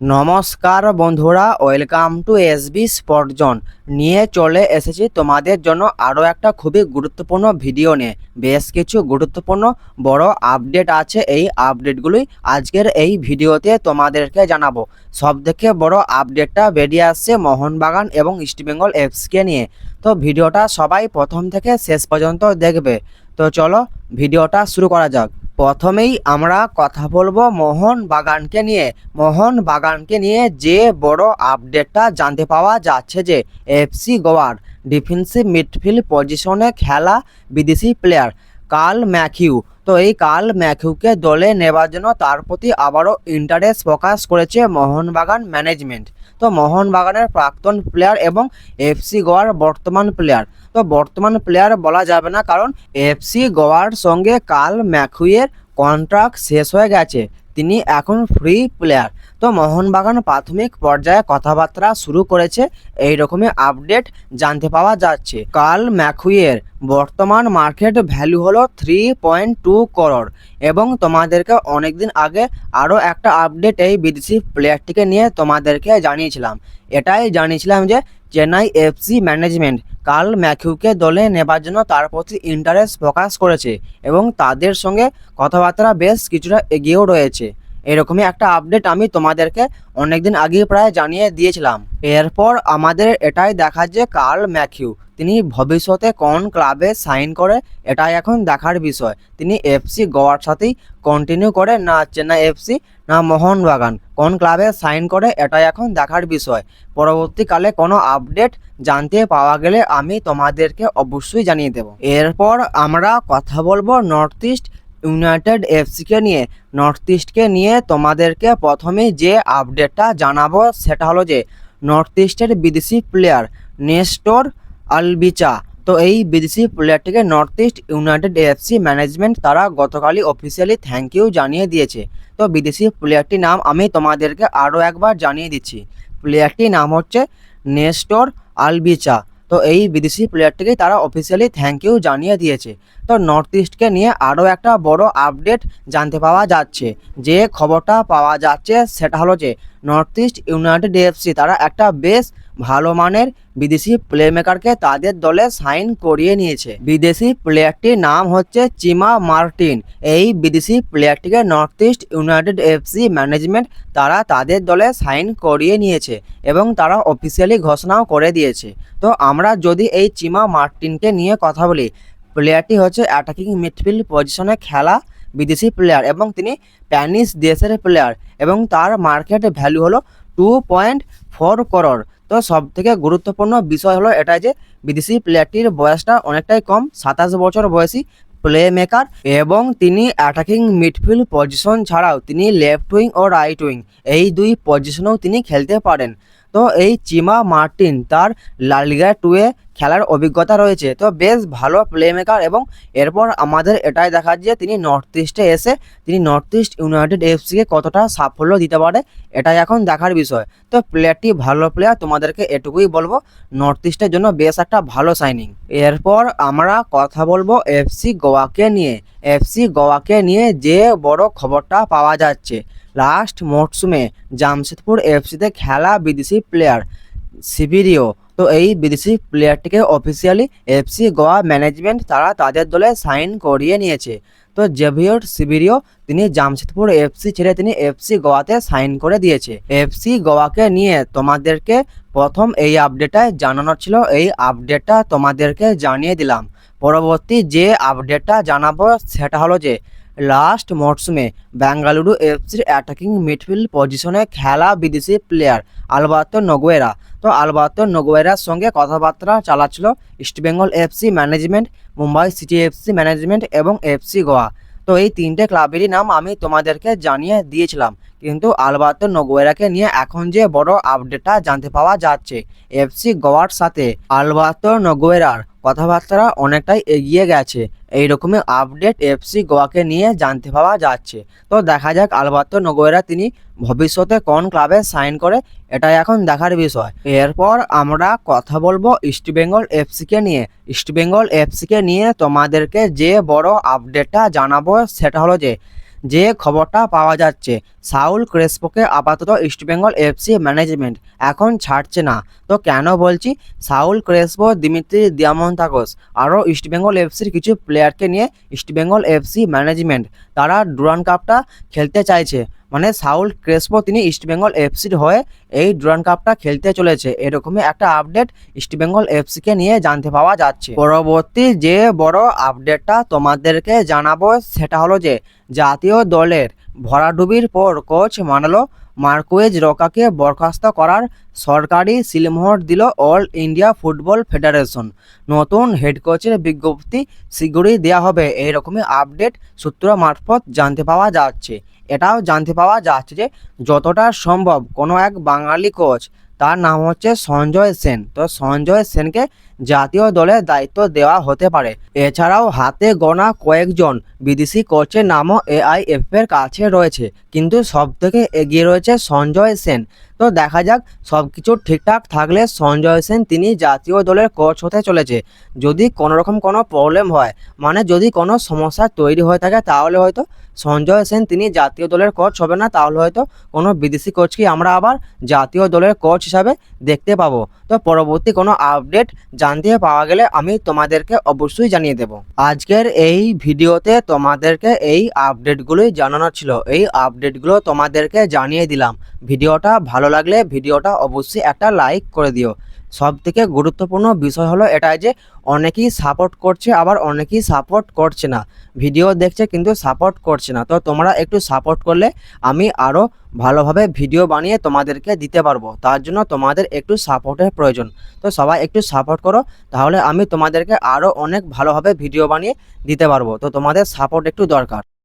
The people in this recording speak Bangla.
নমস্কার বন্ধুরা ওয়েলকাম টু এসবি স্পটজন নিয়ে চলে এসেছি তোমাদের জন্য আরও একটা খুবই গুরুত্বপূর্ণ ভিডিও নিয়ে। বেশ কিছু গুরুত্বপূর্ণ বড় আপডেট আছে এই আপডেটগুলোই আজকের এই ভিডিওতে তোমাদেরকে জানাব। সব থেকে বড় আপডেটটা বেরিয়ে আসছে মোহনবাগান এবং ইস্টবেঙ্গল এফসকে নিয়ে। তো ভিডিওটা সবাই প্রথম থেকে শেষ পর্যন্ত দেখবে। তো চলো ভিডিওটা শুরু করা যাক। প্রথমেই আমরা কথা বলব মোহন বাগানকে নিয়ে। মোহন বাগানকে নিয়ে যে বড় আপডেটটা জানতে পাওয়া যাচ্ছে যে এফসি গোয়ার ডিফেন্সিভ মিডফিল্ড পজিশনে খেলা বিদেশি প্লেয়ার কার্ল ম্যাথিউ। তো এই কার্ল ম্যাথিউকে দলে নেবার জন্য তার প্রতি আবারও ইন্টারেস্ট প্রকাশ করেছে মোহনবাগান ম্যানেজমেন্ট তো মোহনবাগানের প্রাক্তন প্লেয়ার এবং এফসি গোয়ার বর্তমান প্লেয়ার তো বর্তমান প্লেয়ার বলা যাবে না কারণ এফসি গোয়ার সঙ্গে কাল ম্যাকুইয়ের কন্ট্রাক্ট শেষ হয়ে গেছে। তিনি এখন ফ্রি প্লেয়ার তো মোহনবাগান প্রাথমিক পর্যায়ে কথাবার্তা শুরু করেছে। এই রকমই আপডেট জানতে পাওয়া যাচ্ছে। কাল ম্যাকুইয়ের বর্তমান মার্কেট ভ্যালু হলো থ্রি পয়েন্ট টু করোড় এবং তোমাদেরকে অনেকদিন আগে আরও একটা আপডেট এই বিদেশি প্লেয়ারটিকে নিয়ে তোমাদেরকে জানিয়েছিলাম। এটাই জানিয়েছিলাম যে চেন্নাই এফসি ম্যানেজমেন্ট কাল ম্যাথিউকে দলে নেবার জন্য তার প্রতি ইন্টারেস্ট প্রকাশ করেছে এবং তাদের সঙ্গে কথাবার্তা বেশ কিছুটা এগিয়েও রয়েছে। এরকমই একটা আপডেট আমি তোমাদেরকে অনেকদিন আগে প্রায় জানিয়ে দিয়েছিলাম। এরপর আমাদের এটাই দেখা যে কার্ল ম্যাথিউ, তিনি ভবিষ্যতে কোন ক্লাবে সাইন করে, এটাই এখন দেখার বিষয়। তিনি এফসি গোয়ার সাথেই কন্টিনিউ করে, না চেন্নাই এফসি, না মোহনবাগান, কোন ক্লাবে সাইন করে, এটাই এখন দেখার বিষয়। পরবর্তীকালে কোনো আপডেট জানতে পাওয়া গেলে আমি তোমাদেরকে অবশ্যই জানিয়ে দেব। এরপর আমরা কথা বলব নর্থ ইস্ট ইউনাইটেড এফসিকে নিয়ে নর্থ ইস্টকে নিয়ে তোমাদেরকে প্রথমে যে আপডেটটা জানাব সেটা হলো যে নর্থ ইস্টের বিদেশি প্লেয়ার নেস্টোর আলবিচা তো এই বিদেশি প্লেয়ারটিকে North East United FC management তারা গতকালই অফিসিয়ালি থ্যাংক ইউ জানিয়ে দিয়েছে। তো বিদেশি প্লেয়ারটির নাম আমি তোমাদেরকে আরও একবার জানিয়ে দিচ্ছি। প্লেয়ারটির নাম হচ্ছে নেস্টোর আলবিচা তো এই বিদেশি প্লেয়ারটিকে তারা অফিসিয়ালি থ্যাংক ইউ জানিয়ে দিয়েছে। তো নর্থ ইস্টকে নিয়ে আরও একটা বড় আপডেট জানতে পাওয়া যাচ্ছে। যে খবরটা পাওয়া যাচ্ছে সেটা হলো যে নর্থ ইস্ট ইউনাইটেড এফসি তারা একটা বেশ ভালো মানের বিদেশি প্লেমেকারকে তাদের দলে সাইন করিয়ে নিয়েছে। বিদেশি প্লেয়ারটির নাম হচ্ছে চিমা মার্টিন। এই বিদেশি প্লেয়ারটিকে North East United FC management তারা তাদের দলে সাইন করিয়ে নিয়েছে এবং তারা অফিসিয়ালি ঘোষণাও করে দিয়েছে। তো আমরা যদি এই চিমা মার্টিনকে নিয়ে কথা বলি প্লেয়ারটি হচ্ছে অ্যাটাকিং মিডফিল্ড পজিশনে খেলা বিদেশি প্লেয়ার এবং তিনি স্প্যানিশ দেশের প্লেয়ার এবং তার মার্কেট ভ্যালু হলো টু পয়েন্ট ফোর করোড় তো সব থেকে গুরুত্বপূর্ণ বিষয় হলো এটা যে বিদেশি প্লেয়ারটির বয়সটা অনেকটাই কম, সাতাশ বছর বয়সী প্লে মেকার এবং তিনি অ্যাটাকিং মিডফিল্ড পজিশন ছাড়াও তিনি লেফট উইং ও রাইট উইং এই দুই পজিশনেও তিনি খেলতে পারেন। তো এই চিমা মার্টিন তার লালিগা টুয়ে খেলার অভিজ্ঞতা রয়েছে। তো বেশ ভালো প্লে মেকার এবং এরপর আমাদের এটাই দেখা যে তিনি নর্থ ইস্টে এসে তিনি নর্থ ইস্ট ইউনাইটেড এফসিকে কতটা সাফল্য দিতে পারে, এটাই এখন দেখার বিষয়। তো প্লেয়ারটি ভালো প্লেয়ার তোমাদেরকে এটুকুই বলব নর্থ ইস্টের জন্য বেশ একটা ভালো সাইনিং এরপর আমরা কথা বলব এফসি গোয়াকে নিয়ে। এফসি গোয়াকে নিয়ে যে বড় খবরটা পাওয়া যাচ্ছে। লাস্ট মরসুমে জামশেদপুর এফসিতে খেলা বিদেশি প্লেয়ার সিবিরিও তো এই বিদেশি প্লেয়ারটিকে অফিসিয়ালি এফসি গোয়া ম্যানেজমেন্ট তারা তাদের দলে সাইন করিয়ে নিয়েছে। তো জেভিয়র সিবিরিও তিনি জামশেদপুর এফসি ছেড়ে তিনি এফসি গোয়াতে সাইন করে দিয়েছে। এফসি গোয়াকে নিয়ে তোমাদেরকে প্রথম এই আপডেটটায় জানানোর ছিল। এই আপডেটটা তোমাদেরকে জানিয়ে দিলাম। পরবর্তী যে আপডেটটা জানাব সেটা হলো যে লাস্ট মরসুমে বেঙ্গালুরু এফসির অ্যাটাকিং মিডফিল্ড পজিশনে খেলা বিদেশি প্লেয়ার আলবার্তো নগোয়েরা। তো আলবার্তো নগোয়েরার সঙ্গে কথাবার্তা চালাচ্ছিল East Bengal FC management Mumbai city FC management এবং এফসি গোয়া তো এই তিনটে ক্লাবেরই নাম আমি তোমাদেরকে জানিয়ে দিয়েছিলাম। কিন্তু আলবার্তো নগোয়েরাকে নিয়ে এখন যে বড় আপডেটটা জানতে পাওয়া যাচ্ছে এফসি গোয়ার সাথে, আলবার্তো নগোয়েরার কথাবার্তা অনেকটাই এগিয়ে গেছে। এই রকমের আপডেট এফসি গোয়াকে নিয়ে জানতে পাওয়া যাচ্ছে। তো দেখা যাক আলবার্তো নগোয়েরা তিনি ভবিষ্যতে কোন ক্লাবে সাইন করে, এটাই এখন দেখার বিষয়। এরপর আমরা কথা বলব ইস্টবেঙ্গল এফসিকে নিয়ে। ইস্টবেঙ্গল এফসিকে নিয়ে তোমাদেরকে যে বড় আপডেটটা জানাব সেটা হলো যে যে খবরটা পাওয়া যাচ্ছে, সাউল ক্রেসপোকে আপাতত ইস্টবেঙ্গল এফসি ম্যানেজমেন্ট এখন ছাড়ছে না। তো কেন বলছি? সাউল ক্রেসপো, দিমিত্রি দিয়ামন্তাকোস আরও ইস্টবেঙ্গল এফসির কিছু প্লেয়ারকে নিয়ে ইস্টবেঙ্গল এফসি ম্যানেজমেন্ট তারা ডুরান কাপটা খেলতে চাইছে। মানে সাউল ক্রেসপো তিনি ইস্টবেঙ্গল এফসির হয়ে এই ডুরান কাপটা খেলতে চলেছে। এরকমই একটা আপডেট ইস্টবেঙ্গল এফসিকে নিয়ে জানতে পাওয়া যাচ্ছে। পরবর্তী যে বড় আপডেটটা তোমাদেরকে জানাব সেটা হলো যে জাতীয় দলের ভরাডুবির পর কোচ মানলো মার্কুয়েজ রকাকে বরখাস্ত করার সরকারি সিলমোহর দিল অল ইন্ডিয়া ফুটবল ফেডারেশন। নতুন হেড কোচের বিজ্ঞপ্তি শীঘ্রই দেওয়া হবে। এইরকমই আপডেট সূত্র মারফত জানতে পাওয়া যাচ্ছে। এটাও জানতে পাওয়া যাচ্ছে যে যতটা সম্ভব কোনো এক বাঙালি কোচ তার নাম হচ্ছে সঞ্জয় সেন। তো সঞ্জয় সেনকে জাতীয় দলের দায়িত্ব দেওয়া হতে পারে। এছাড়াও হাতে গোনা কয়েকজন বিদেশি কোচের নামও এআইএফের কাছে রয়েছে। কিন্তু সবথেকে এগিয়ে রয়েছে সঞ্জয় সেন। তো দেখা যাক সব কিছু ঠিকঠাক থাকলে সঞ্জয় সেন তিনি জাতীয় দলের কোচ হতে চলেছে। যদি কোনো রকম কোনো প্রবলেম হয় মানে যদি কোনো সমস্যা তৈরি হয়ে থাকে, তাহলে হয়তো সঞ্জয় সেন তিনি জাতীয় দলের কোচ হবে না, তাহলে হয়তো কোনো বিদেশি কোচকে আমরা আবার জাতীয় দলের কোচ হিসাবে দেখতে পাবো। তো পরবর্তী কোনো আপডেট জানতে পাওয়া গেলে আমি তোমাদেরকে অবশ্যই জানিয়ে দেব। আজকের এই ভিডিওতে তোমাদেরকে এই আপডেটগুলোই জানানো ছিল। এই আপডেটগুলো তোমাদেরকে জানিয়ে দিলাম। ভিডিওটা ভালো লাগলে ভিডিওটা অবশ্যই একটা লাইক করে দিও। সব থেকে গুরুত্বপূর্ণ বিষয় হলো এটাই যে, অনেকেই সাপোর্ট করছে, আবার অনেকেই সাপোর্ট করছে না। ভিডিও দেখছে কিন্তু সাপোর্ট করছে না। তো তোমরা একটু সাপোর্ট করলে আমি আরও ভালোভাবে ভিডিও বানিয়ে তোমাদেরকে দিতে পারব। তার জন্য তোমাদের একটু সাপোর্টের প্রয়োজন। তো সবাই একটু সাপোর্ট করো, তাহলে আমি তোমাদেরকে আরও অনেক ভালোভাবে ভিডিও বানিয়ে দিতে পারব। তো তোমাদের সাপোর্ট একটু দরকার।